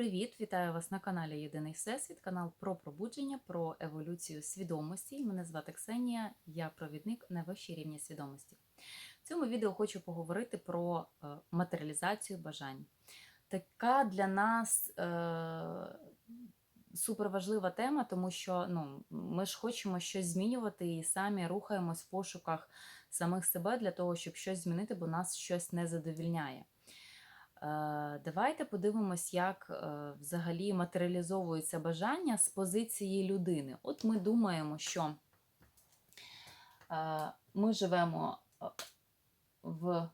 Привіт! Вітаю вас на каналі Єдиний Всесвіт, канал про пробудження, про еволюцію свідомості. Мене звати Ксенія, я провідник на вищій рівні свідомості. В цьому відео хочу поговорити про е, матеріалізацію бажань. Така для нас е, суперважлива тема, тому що ну, ми ж хочемо щось змінювати і самі рухаємось в пошуках самих себе для того, щоб щось змінити, бо нас щось не задовільняє. Е, Давайте подивимось, як е, взагалі матеріалізовується бажання з позиції людини. От ми думаємо, що е, ми живемо в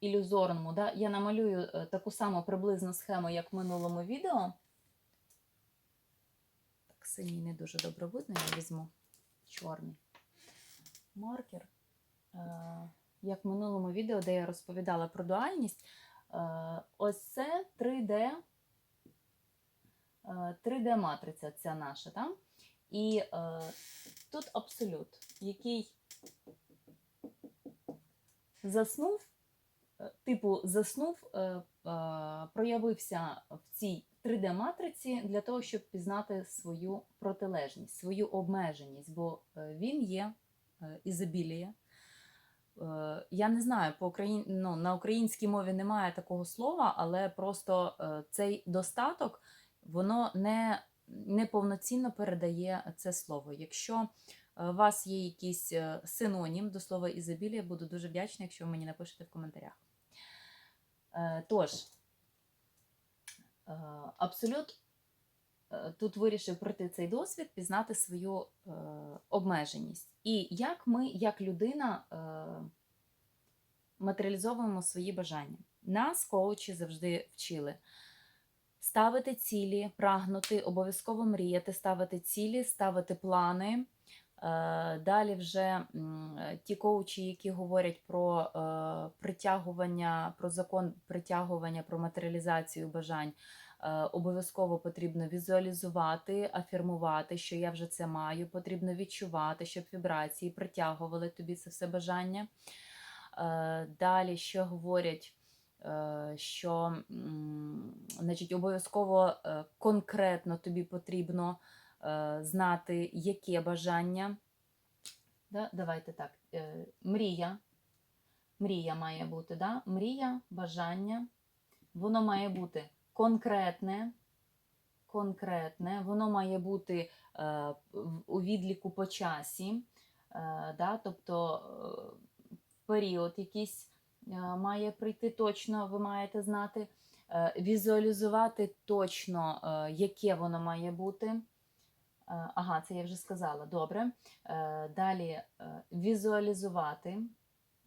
ілюзорному. Да? Я намалюю таку саму приблизну схему, як в минулому відео. Так, синій не дуже добре видно, я візьму чорний маркер. Як в минулому відео, де я розповідала про дуальність. Е, Ось це 3D, е, 3D-матриця ця наша, там. І е, тут абсолют, який заснув, е, типу заснув, е, е, проявився в цій 3D-матриці для того, щоб пізнати свою протилежність, свою обмеженість, бо е, він є е, ізобілія. Е, Я не знаю, по Україн... ну, на українській мові немає такого слова, але просто е, цей достаток воно не, не повноцінно передає це слово. Якщо е, у вас є якийсь синонім до слова ізобілія, буду дуже вдячна, якщо ви мені напишете в коментарях. Тож, абсолют е, тут вирішив пройти цей досвід, пізнати свою е, обмеженість. І як ми, як людина, е, матеріалізовуємо свої бажання. Нас коучі завжди вчили ставити цілі, прагнути, обов'язково мріяти, ставити цілі, ставити плани. Е, Далі вже ті коучі, які говорять про е, притягування, про закон притягування, про матеріалізацію бажань, е, обов'язково потрібно візуалізувати, афірмувати, що я вже це маю. Потрібно відчувати, щоб вібрації притягували тобі це все бажання. Е, Далі ще говорять, е, що значить, обов'язково е, конкретно тобі потрібно е, знати, яке бажання. Да? Давайте так. е, Мрія. Мрія має бути, да? мрія, бажання. Воно має бути конкретне, конкретне, воно має бути е, у відліку по часі, е, да? тобто е, період якийсь має прийти точно, ви маєте знати, візуалізувати точно, яке воно має бути. Ага, це я вже сказала. Добре. Далі візуалізувати,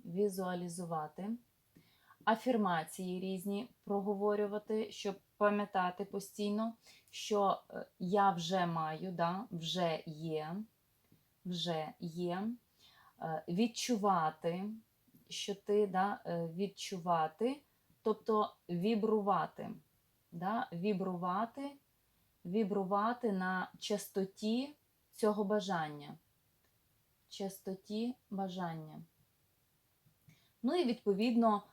візуалізувати, афірмації різні проговорювати, щоб пам'ятати постійно, що е, я вже маю, да, вже є, вже є. Е, Відчувати, що ти да, е, відчувати, тобто вібрувати. Да, вібрувати вібрувати на частоті цього бажання. Частоті бажання. Ну і відповідно,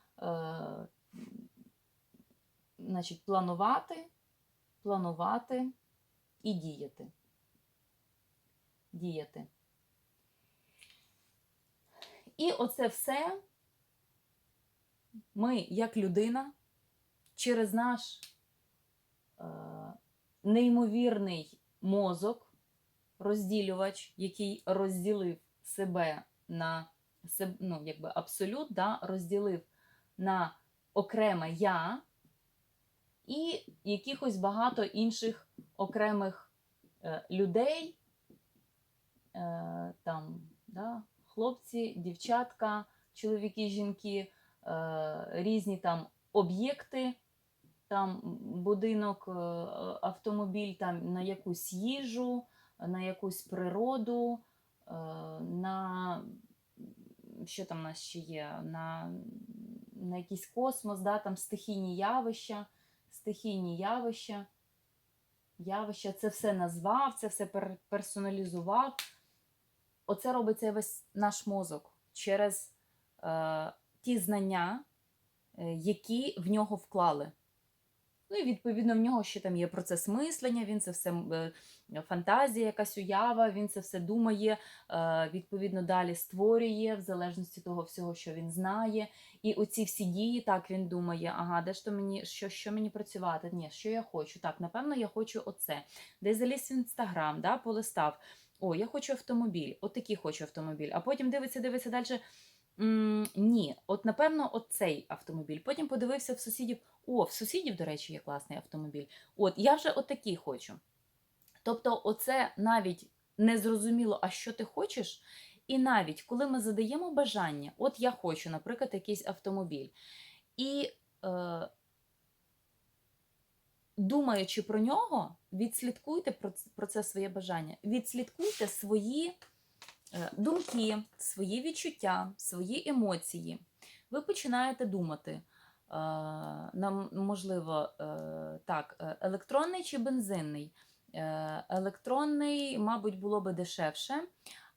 значить, планувати, планувати і діяти. Діяти. І оце все ми, як людина, через наш е, неймовірний мозок, розділювач, який розділив себе на ну, якби абсолют, да, розділив на окреме я і якихось багато інших окремих е, людей, е, там, да, хлопці, дівчатка, чоловіки, жінки, е, різні там об'єкти там будинок, автомобіль там на якусь їжу, на якусь природу, на що там у нас ще є? На, на якийсь космос, да, там стихійні явища, стихійні явища, явища, це все назвав, це все персоналізував. Оце робиться весь наш мозок через е, ті знання, е, які в нього вклали. Ну і відповідно в нього ще там є процес мислення, він це все е, фантазія, якась уява, він це все думає, е, відповідно далі створює в залежності того всього, що він знає. І оці всі дії, так він думає, ага, де ж то мені, що, що мені працювати? Ні, що я хочу? Так, напевно, я хочу оце. Де заліз в інстаграм, да, полистав. О, я хочу автомобіль, отакий хочу автомобіль. А потім дивиться, дивиться далі. М, ні, от напевно, оцей автомобіль. Потім подивився в сусідів. О, в сусідів, до речі, є класний автомобіль. От я вже отакий хочу. Тобто, оце навіть не зрозуміло, а що ти хочеш. І навіть коли ми задаємо бажання, от я хочу, наприклад, якийсь автомобіль, і е, думаючи про нього, відслідкуйте про, це своє бажання, відслідкуйте свої думки, свої відчуття, свої емоції. Ви починаєте думати, е, нам можливо, е, так, е, електронний чи бензинний. Е, Електронний, мабуть, було би дешевше,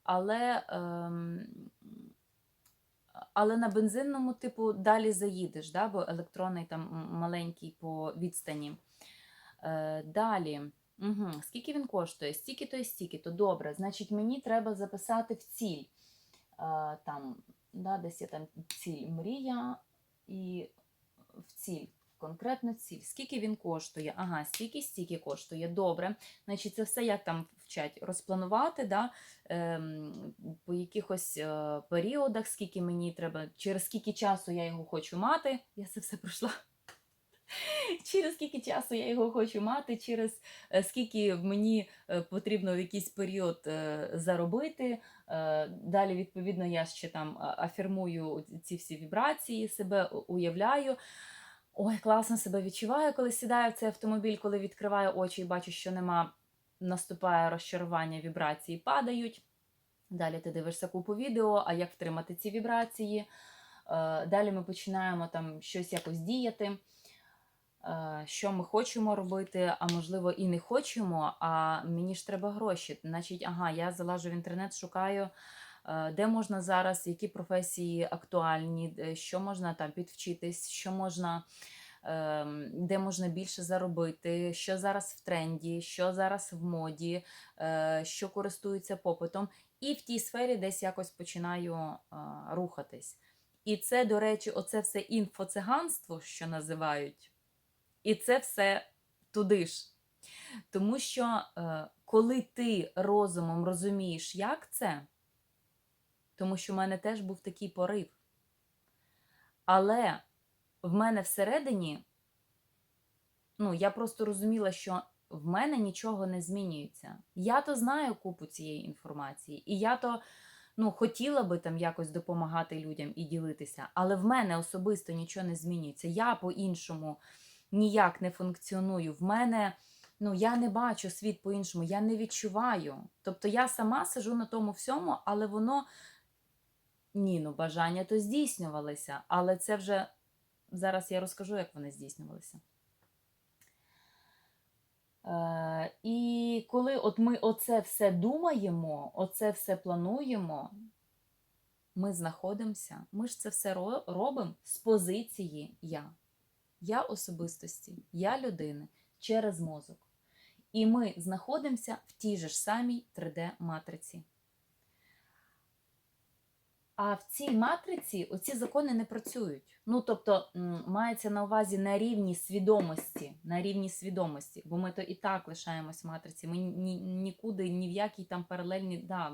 але, ем, але на бензинному, типу, далі заїдеш, да? бо електронний там маленький по відстані. Е, Далі. Угу. Скільки він коштує? Стільки то і стільки, то добре. Значить, мені треба записати в ціль. Е, Там, да, десь є там ціль мрія і в ціль. Конкретно ціль. Скільки він коштує? Ага, стільки, стільки коштує. Добре. Значить, це все як там вчать розпланувати, да? ем, по якихось е, періодах, скільки мені треба, через скільки часу я його хочу мати. Я це все пройшла. Через скільки часу я його хочу мати, через е, скільки мені е, потрібно в якийсь період е, заробити. Далі, відповідно, я ще там афірмую ці всі вібрації, себе уявляю. Ой, класно себе відчуваю, коли сідаю в цей автомобіль, коли відкриваю очі і бачу, що нема, наступає розчарування, вібрації падають. Далі ти дивишся купу відео, а як втримати ці вібрації. Далі ми починаємо там щось якось діяти, що ми хочемо робити, а можливо і не хочемо, а мені ж треба гроші. Значить, ага, я залажу в інтернет, шукаю, е, де можна зараз, які професії актуальні, що можна там підвчитись, що можна. Де можна більше заробити, що зараз в тренді, що зараз в моді, е, що користується попитом, і в тій сфері десь якось починаю е, рухатись. І це, до речі, оце все інфоциганство, що називають, і це все туди ж. Тому що е, коли ти розумом розумієш, як це, тому що в мене теж був такий порив. Але в мене всередині, ну, я просто розуміла, що в мене нічого не змінюється. Я то знаю купу цієї інформації, і я то ну, хотіла би там якось допомагати людям і ділитися, але в мене особисто нічого не змінюється. Я по-іншому ніяк не функціоную. В мене ну, я не бачу світ по-іншому, я не відчуваю. Тобто я сама сижу на тому всьому, але воно ні, ну бажання то здійснювалися, але це вже зараз я розкажу, як вони здійснювалися. Е, і коли от ми оце все думаємо, оце все плануємо, ми знаходимося, ми ж це все робимо з позиції я. Я особистості, я людини через мозок. І ми знаходимося в тій же ж самій 3D-матриці. А в цій матриці оці закони не працюють. Ну, тобто, мається на увазі на рівні свідомості, на рівні свідомості, бо ми то і так лишаємось в матриці. Ми ні, нікуди, ні в якій там паралельні. Да,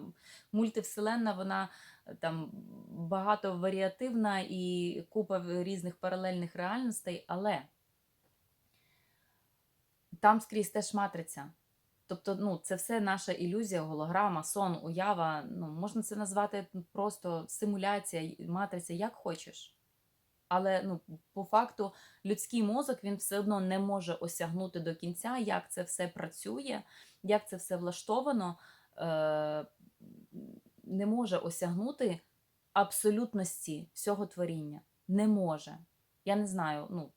мультивселенна, вона е, там багатоваріативна і купа різних паралельних реальностей, але там скрізь теж матриця. Тобто, ну, це все наша ілюзія, голограма, сон, уява. Ну, можна це назвати просто симуляція, матриця, як хочеш. Але ну, по факту людський мозок він все одно не може осягнути до кінця, як це все працює, як це все влаштовано, е- не може осягнути абсолютності всього творіння. Не може. Я не знаю, ну,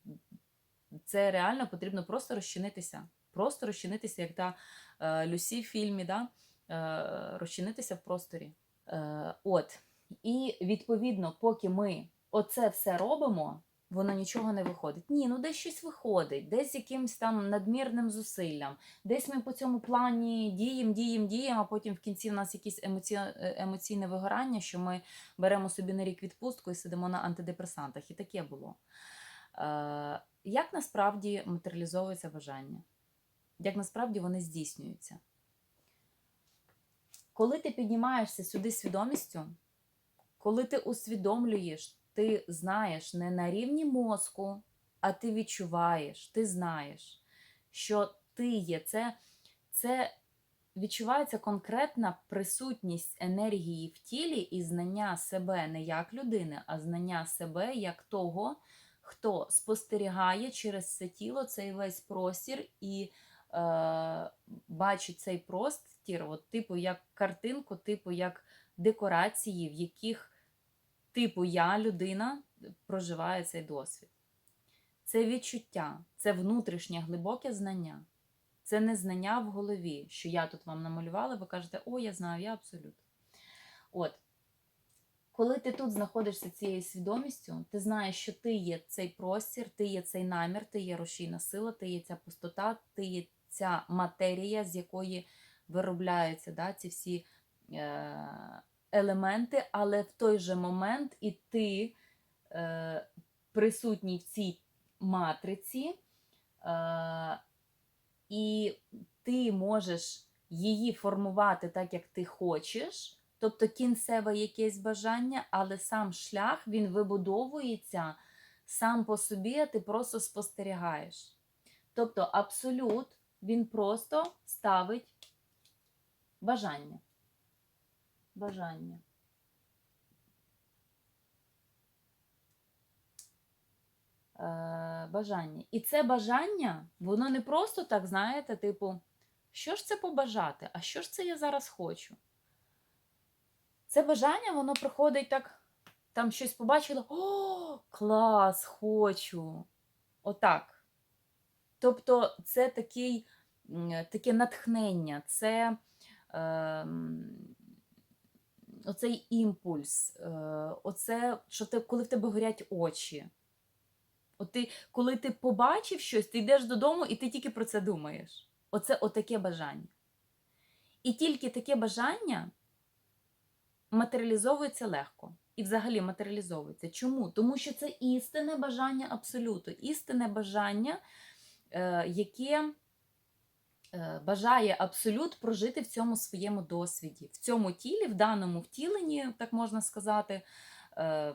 це реально потрібно просто розчинитися. Просто розчинитися, як та е, Люсі в фільмі, да? е, розчинитися в просторі. Е, от. І відповідно, поки ми оце все робимо, воно нічого не виходить. Ні, ну десь щось виходить, десь якимось там надмірним зусиллям. Десь ми по цьому плані діємо, діємо, діємо, а потім в кінці в нас якесь емоці... е, емоційне вигорання, що ми беремо собі на рік відпустку і сидимо на антидепресантах. І таке було. Е, як насправді матеріалізовується бажання? Як насправді вони здійснюються? Коли ти піднімаєшся сюди свідомістю, коли ти усвідомлюєш, ти знаєш не на рівні мозку, а ти відчуваєш, ти знаєш, що ти є. Це, це відчувається конкретна присутність енергії в тілі і знання себе не як людини, а знання себе як того, хто спостерігає через це тіло, цей весь простір і бачить цей простір, от, типу як картинку, типу як декорації, в яких типу я, людина, проживає цей досвід. Це відчуття, це внутрішнє глибоке знання. Це не знання в голові, що я тут вам намалювала, ви кажете, о, я знаю, я абсолют. От. Коли ти тут знаходишся цією свідомістю, ти знаєш, що ти є цей простір, ти є цей намір, ти є рушійна сила, ти є ця пустота, ти є ця матерія, з якої виробляються да, ці всі е- елементи, але в той же момент і ти е- присутній в цій матриці, е- і ти можеш її формувати так, як ти хочеш. Тобто кінцеве якесь бажання, але сам шлях він вибудовується сам по собі, а ти просто спостерігаєш. Тобто абсолют він просто ставить бажання. Бажання. Е, бажання. І це бажання, воно не просто так, знаєте, типу, що ж це побажати? А що ж це я зараз хочу? Це бажання, воно приходить так, там щось побачила, о, клас, хочу. Отак. Тобто, це такий, таке натхнення, це е, оцей імпульс, е, оце, що ти, коли в тебе горять очі. От ти, коли ти побачив щось, ти йдеш додому і ти тільки про це думаєш. Оце отаке бажання. І тільки таке бажання матеріалізовується легко. І взагалі матеріалізовується. Чому? Тому що це істинне бажання абсолюту, істинне бажання, яке е, бажає абсолют прожити в цьому своєму досвіді, в цьому тілі, в даному втіленні, так можна сказати, е,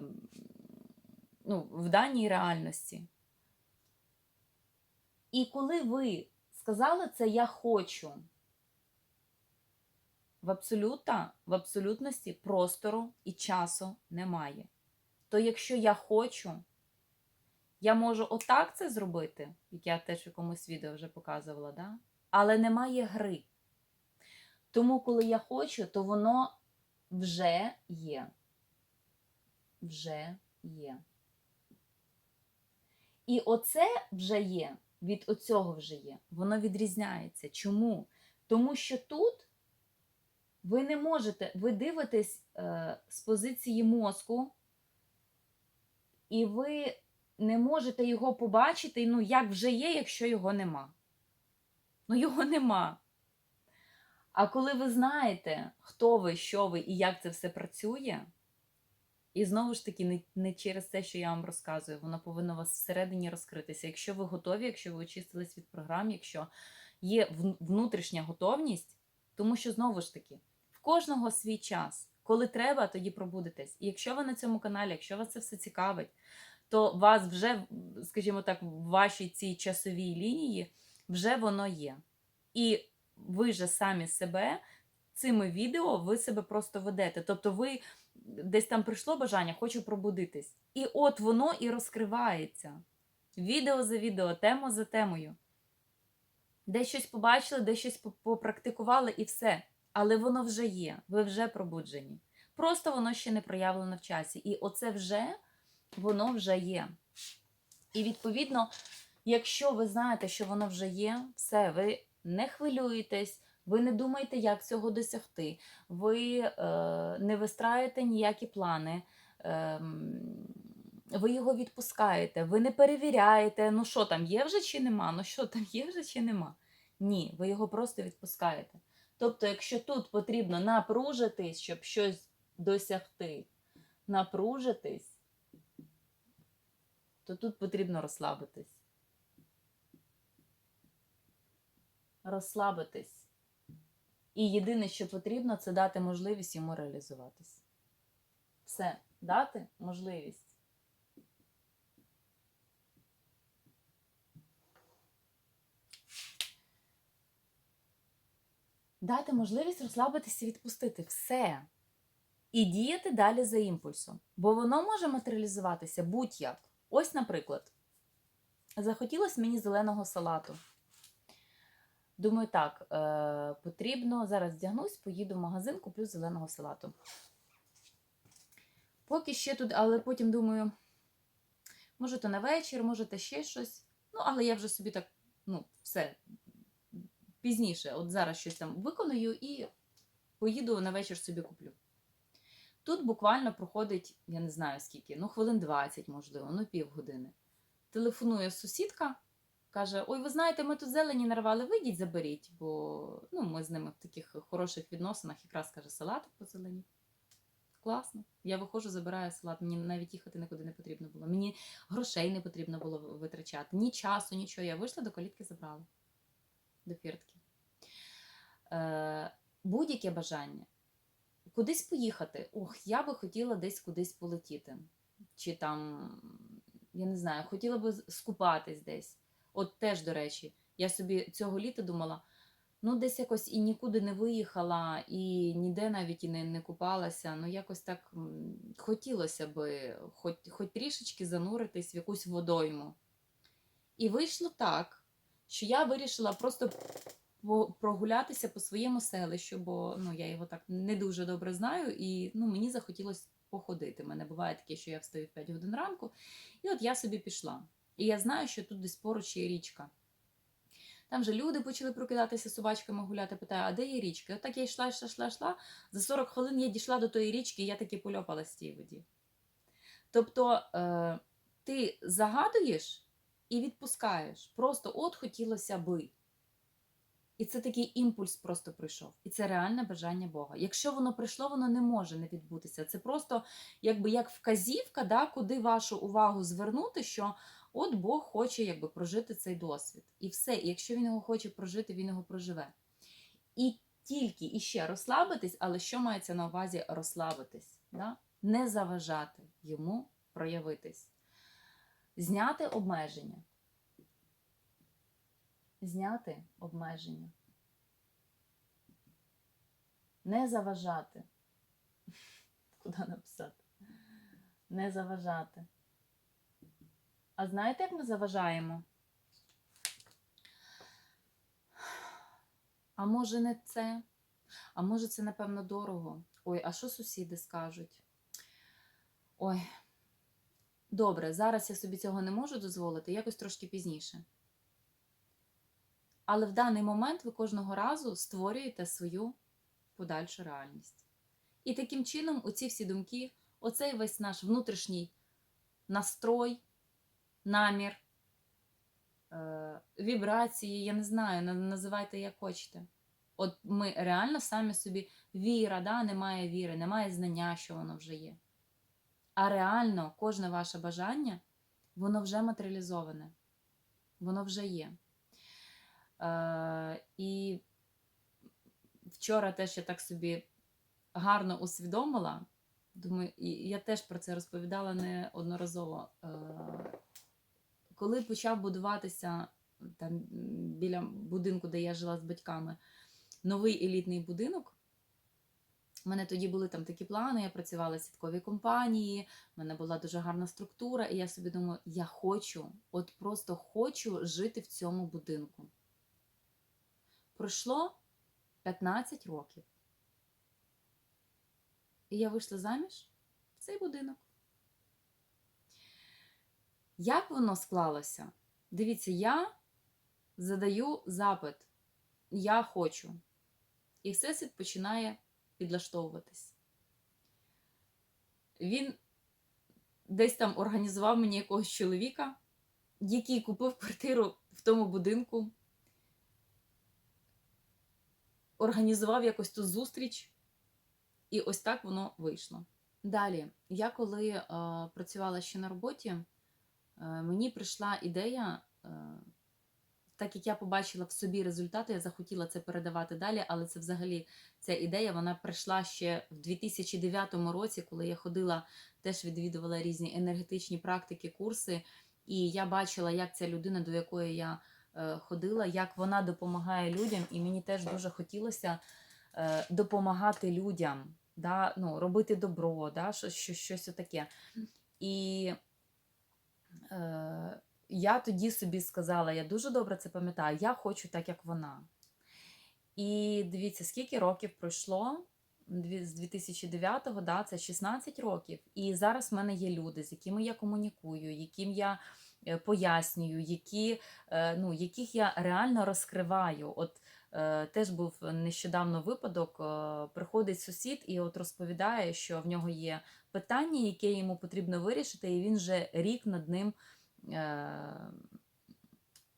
ну, в даній реальності. І коли ви сказали це я хочу, в абсолюта, в абсолютності простору і часу немає. То якщо я хочу, я можу отак це зробити, як я теж в якомусь відео вже показувала, да? але немає гри. Тому, коли я хочу, то воно вже є. Вже є. І оце вже є, від оцього вже є. Воно відрізняється. Чому? Тому що тут ви не можете, ви дивитесь е, з позиції мозку, і ви не можете його побачити, ну, як вже є, якщо його нема. Ну, його нема. А коли ви знаєте, хто ви, що ви і як це все працює, і знову ж таки, не, не через те, що я вам розказую, воно повинно у вас всередині розкритися. Якщо ви готові, якщо ви очистились від програм, якщо є внутрішня готовність, тому що знову ж таки, в кожного свій час. Коли треба, тоді пробудетесь. І якщо ви на цьому каналі, якщо вас це все цікавить, то вас вже, скажімо так, в вашій цій часовій лінії вже воно є. І ви же самі себе цими відео ви себе просто ведете. Тобто ви десь там прийшло бажання, хочу пробудитись. І от воно і розкривається. Відео за відео, тема за темою. Десь щось побачили, десь щось попрактикували і все. Але воно вже є, ви вже пробуджені. Просто воно ще не проявлено в часі. І оце вже воно вже є. І відповідно, якщо ви знаєте, що воно вже є, все, ви не хвилюєтесь, ви не думаєте, як цього досягти, ви е, не вистраюєте ніякі плани, ем, ви його відпускаєте, ви не перевіряєте, ну що там є вже чи нема, ну що там є вже чи нема. Ні, ви його просто відпускаєте. Тобто, якщо тут потрібно напружитись, щоб щось досягти, напружитись, то тут потрібно розслабитись. Розслабитись. І єдине, що потрібно, це дати можливість йому реалізуватись. Все, дати можливість. Дати можливість розслабитися і відпустити все. І діяти далі за імпульсом. Бо воно може матеріалізуватися будь-як. Ось, наприклад, захотілося мені зеленого салату. Думаю, так, е, потрібно зараз вдягнусь, поїду в магазин, куплю зеленого салату. Поки ще тут, але потім думаю, може, то на вечір, може, то ще щось. Ну, але я вже собі так, ну, все пізніше, от зараз щось там виконую і поїду на вечір собі куплю. Тут буквально проходить, я не знаю скільки, ну, хвилин 20, можливо, ну, півгодини. Телефонує сусідка, каже: Ой, ви знаєте, ми тут зелені нарвали, вийдіть, заберіть, бо ну, ми з ними в таких хороших відносинах якраз каже, салат по зелені. Класно. Я виходжу, забираю салат. Мені навіть їхати нікуди не потрібно було. Мені грошей не потрібно було витрачати, ні часу, нічого. Я вийшла до калітки, забрала до фіртки. Е, Будь-яке бажання. Кудись поїхати. Ох, я би хотіла десь кудись полетіти. Чи там, я не знаю, хотіла би скупатись десь. От теж, до речі, я собі цього літа думала, ну, десь якось і нікуди не виїхала, і ніде навіть і не, не купалася. Ну, якось так хотілося би хоч, хоч трішечки зануритись в якусь водойму. І вийшло так, що я вирішила просто прогулятися по своєму селищу, бо ну, я його так не дуже добре знаю, і ну, мені захотілося походити. У мене буває таке, що я встаю в 5 годин ранку, і от я собі пішла. І я знаю, що тут десь поруч є річка. Там вже люди почали прокидатися собачками гуляти, питаю, а де є річка? І Отак я йшла, йшла, йшла, йшла. За 40 хвилин я дійшла до тої річки, і я таки польопала з тієї воді. Тобто е, ти загадуєш і відпускаєш. Просто от хотілося би. І це такий імпульс просто прийшов. І це реальне бажання Бога. Якщо воно прийшло, воно не може не відбутися. Це просто якби як вказівка, да, куди вашу увагу звернути, що от Бог хоче якби, прожити цей досвід. І все. І якщо він його хоче прожити, він його проживе. І тільки іще розслабитись, але що мається на увазі розслабитись? Да? Не заважати йому проявитись. Зняти обмеження зняти обмеження. Не заважати. Куди написати? Не заважати. А знаєте, як ми заважаємо? А може не це? А може це, напевно, дорого? Ой, а що сусіди скажуть? Ой, добре, зараз я собі цього не можу дозволити, якось трошки пізніше. Але в даний момент ви кожного разу створюєте свою подальшу реальність. І таким чином, оці всі думки, оцей весь наш внутрішній настрой, намір, е, вібрації, я не знаю, називайте як хочете. От ми реально самі собі віра, да, немає віри, немає знання, що воно вже є. А реально кожне ваше бажання, воно вже матеріалізоване, воно вже є. Е, І вчора теж я так собі гарно усвідомила. Думаю, і я теж про це розповідала неодноразово. Е, Коли почав будуватися там біля будинку, де я жила з батьками, новий елітний будинок. У мене тоді були там такі плани, я працювала в сітковій компанії, в мене була дуже гарна структура, і я собі думаю, я хочу, от просто хочу жити в цьому будинку. Пройшло 15 років. І я вийшла заміж в цей будинок. Як воно склалося? Дивіться, я задаю запит, я хочу. І всесвіт починає підлаштовуватись. Він десь там організував мені якогось чоловіка, який купив квартиру в тому будинку, організував якось ту зустріч, і ось так воно вийшло. Далі, я коли е, працювала ще на роботі, е, мені прийшла ідея, е, так як я побачила в собі результати, я захотіла це передавати далі, але це взагалі ця ідея вона прийшла ще в 2009 році, коли я ходила, теж відвідувала різні енергетичні практики, курси, і я бачила, як ця людина, до якої я ходила, як вона допомагає людям, і мені теж дуже хотілося е, допомагати людям, да, ну, робити добро, да, що, що, щось таке. І е, я тоді собі сказала, я дуже добре це пам'ятаю, я хочу так, як вона. І дивіться, скільки років пройшло з 2009-го, да, це 16 років. І зараз в мене є люди, з якими я комунікую, яким я е, пояснюю, які, е, ну, яких я реально розкриваю. От е, теж був нещодавно випадок, е, приходить сусід і от розповідає, що в нього є питання, яке йому потрібно вирішити, і він вже рік над ним. Е,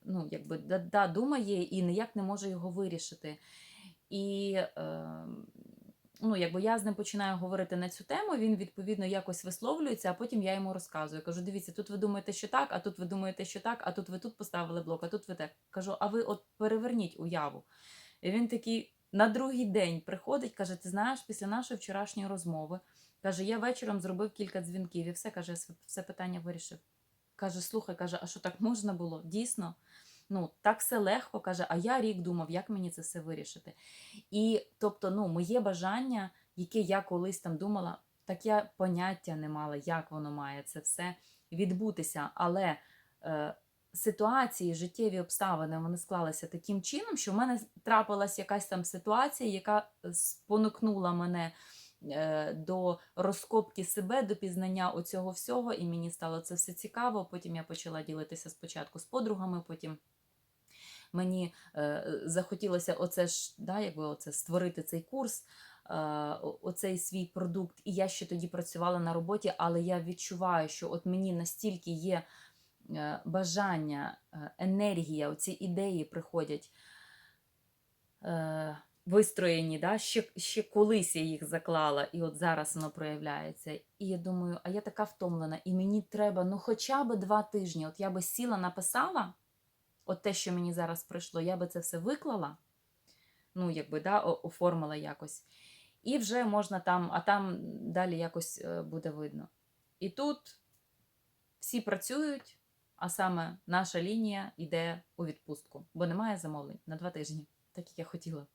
ну, якби да, думає і ніяк не може його вирішити. І е, ну, якби я з ним починаю говорити на цю тему, він відповідно якось висловлюється, а потім я йому розказую. Кажу: дивіться, тут ви думаєте, що так, а тут ви думаєте, що так, а тут ви тут поставили блок, а тут ви так. Кажу, а ви от переверніть уяву. І він такий на другий день приходить, каже: Ти знаєш, після нашої вчорашньої розмови, каже, я вечором зробив кілька дзвінків і все каже, все питання вирішив. Каже, слухай, каже, а що так можна було? Дійсно? Ну, так все легко каже, а я рік думав, як мені це все вирішити. І тобто, ну, моє бажання, яке я колись там думала, так я поняття не мала, як воно має це все відбутися. Але е, ситуації, життєві обставини вони склалися таким чином, що в мене трапилась якась там ситуація, яка спонукнула мене е, до розкопки себе, до пізнання оцього всього, і мені стало це все цікаво. Потім я почала ділитися спочатку з подругами, потім мені е, захотілося оце ж, да, якби оце створити цей курс, е, оцей свій продукт. І я ще тоді працювала на роботі, але я відчуваю, що от мені настільки є е, бажання, енергія, оці ідеї приходять. Вистроєні, да? ще, ще колись я їх заклала, і от зараз воно проявляється. І я думаю, а я така втомлена, і мені треба ну хоча б два тижні. От я би сіла, написала, от те, що мені зараз прийшло, я би це все виклала, ну, якби, да, оформила якось. І вже можна там, а там далі якось е, буде видно. І тут всі працюють, а саме наша лінія йде у відпустку, бо немає замовлень на два тижні, так як я хотіла.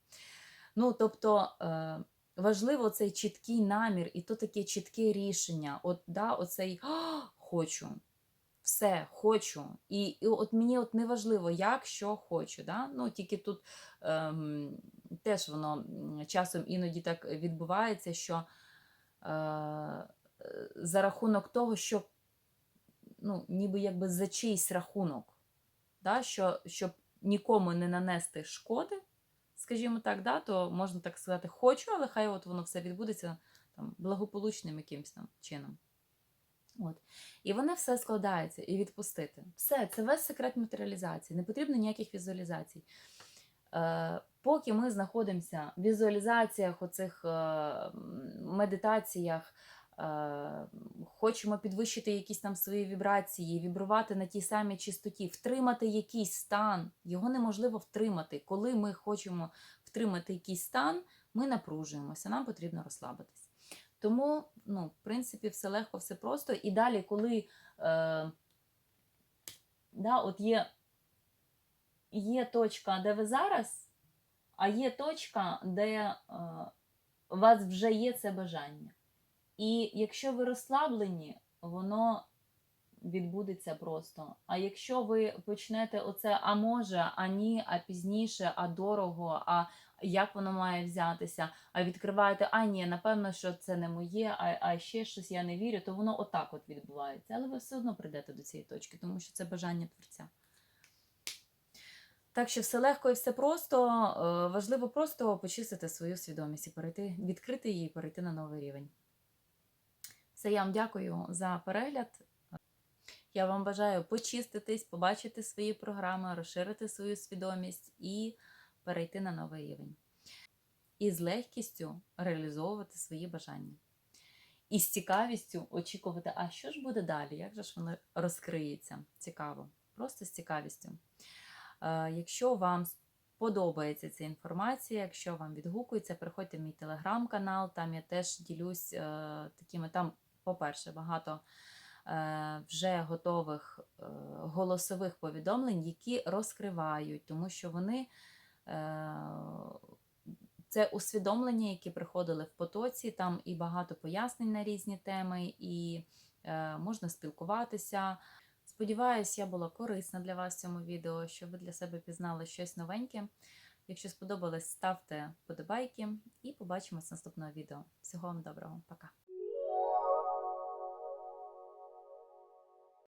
Ну, тобто, е, важливо цей чіткий намір і то таке чітке рішення. От, да, оцей хочу, все, хочу. І, і от мені от не важливо, як, що хочу. Да? Ну, тільки тут ем, теж воно часом іноді так відбувається, що е, за рахунок того, що ну, ніби якби за чийсь рахунок, да? що, щоб нікому не нанести шкоди, скажімо так, да, то можна так сказати, хочу, але хай от воно все відбудеться там, благополучним якимось там чином. От. І воно все складається і відпустити. Все, це весь секрет матеріалізації. Не потрібно ніяких візуалізацій. Е, поки ми знаходимося в візуалізаціях, оцих е, медитаціях, е, хочемо підвищити якісь там свої вібрації, вібрувати на тій самій чистоті, втримати якийсь стан, його неможливо втримати. Коли ми хочемо втримати якийсь стан, ми напружуємося, нам потрібно розслабитись. Тому, ну, в принципі, все легко, все просто. І далі, коли е, да, от є, є точка, де ви зараз, а є точка, де е, у вас вже є це бажання. І якщо ви розслаблені, воно відбудеться просто. А якщо ви почнете оце, а може, а ні, а пізніше, а дорого, а як воно має взятися, а відкриваєте, а ні, напевно, що це не моє, а, а ще щось я не вірю, то воно отак от відбувається. Але ви все одно прийдете до цієї точки, тому що це бажання творця. Так що все легко і все просто. Е, Важливо просто почистити свою свідомість і перейти, відкрити її і перейти на новий рівень. Все, я вам дякую за перегляд. Я вам бажаю почиститись, побачити свої програми, розширити свою свідомість і перейти на новий рівень. І з легкістю реалізовувати свої бажання. І з цікавістю очікувати, а що ж буде далі? Як же ж воно розкриється? Цікаво. Просто з цікавістю. Е, Якщо вам подобається ця інформація, якщо вам відгукується, приходьте в мій телеграм-канал, там я теж ділюсь е, такими, там, по-перше, багато е, вже готових голосових повідомлень, які розкривають, тому що вони. Е, це усвідомлення, які приходили в потоці, там і багато пояснень на різні теми, і е, можна спілкуватися. Сподіваюсь, я була корисна для вас в цьому відео, що ви для себе пізнали щось новеньке. Якщо сподобалось, ставте вподобайки і побачимось наступного відео. Всього вам доброго, пока!